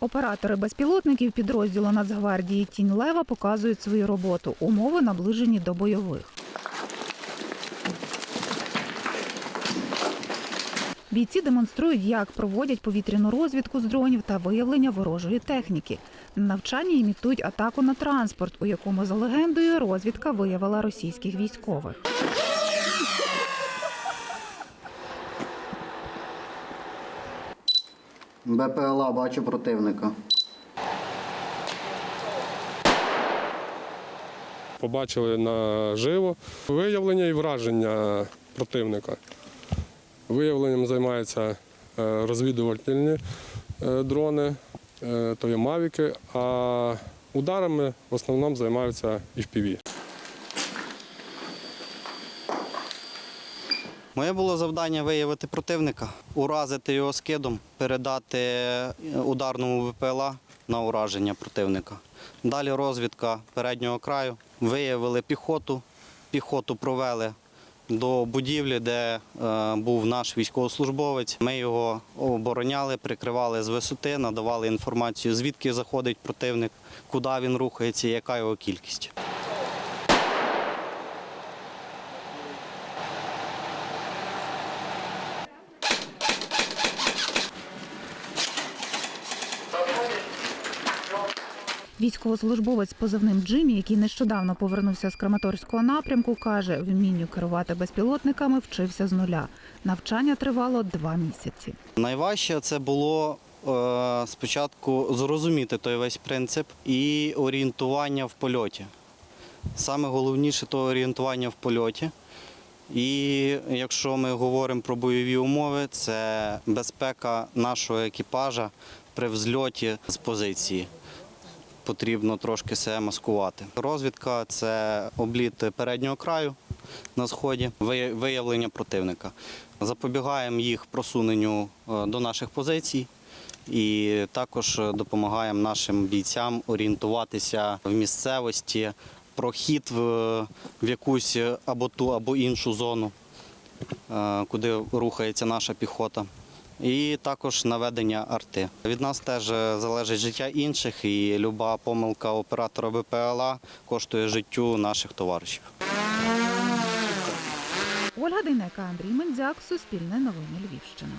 Оператори безпілотників підрозділу Нацгвардії Тінь Лева показують свою роботу. Умови наближені до бойових. Бійці демонструють, як проводять повітряну розвідку з дронів та виявлення ворожої техніки. На навчанні імітують атаку на транспорт, у якому за легендою розвідка виявила російських військових. БПЛА бачу противника. Побачили наживо виявлення і враження противника. Виявленням займаються е, розвідувальні е, дрони, е, то є мавіки, а ударами в основному займаються FPV. Моє було завдання виявити противника, уразити його скидом, передати е, ударному ВПЛА на ураження противника. Далі розвідка переднього краю. Виявили піхоту. Піхоту провели до будівлі, де е, був наш військовослужбовець. Ми його обороняли, прикривали з висоти, надавали інформацію, звідки заходить противник, куди він рухається, яка його кількість. Військовослужбовець позивним Джиммі, який нещодавно повернувся з Краматорського напрямку, каже, вмінню керувати безпілотниками вчився з нуля. Навчання тривало два місяці. Найважче це було е, спочатку зрозуміти той весь принцип і орієнтування в польоті. Саме головніше то орієнтування в польоті. І якщо ми говоримо про бойові умови, це безпека нашого екіпажа при взльоті з позиції. Потрібно трошки себе маскувати. Розвідка це обліт переднього краю на сході, виявлення противника. Запобігаємо їх просуненню е, до наших позицій і також допомагаємо нашим бійцям орієнтуватися в місцевості, прохід в, в якусь або ту, або іншу зону, е, куди рухається наша піхота. І також наведення арти. Від нас теж е, залежить життя інших, і люба помилка оператора БПЛА коштує життю наших товаришів. Ольга Дейнека, Андрій Мендзяк, Суспільне новини Львівщина.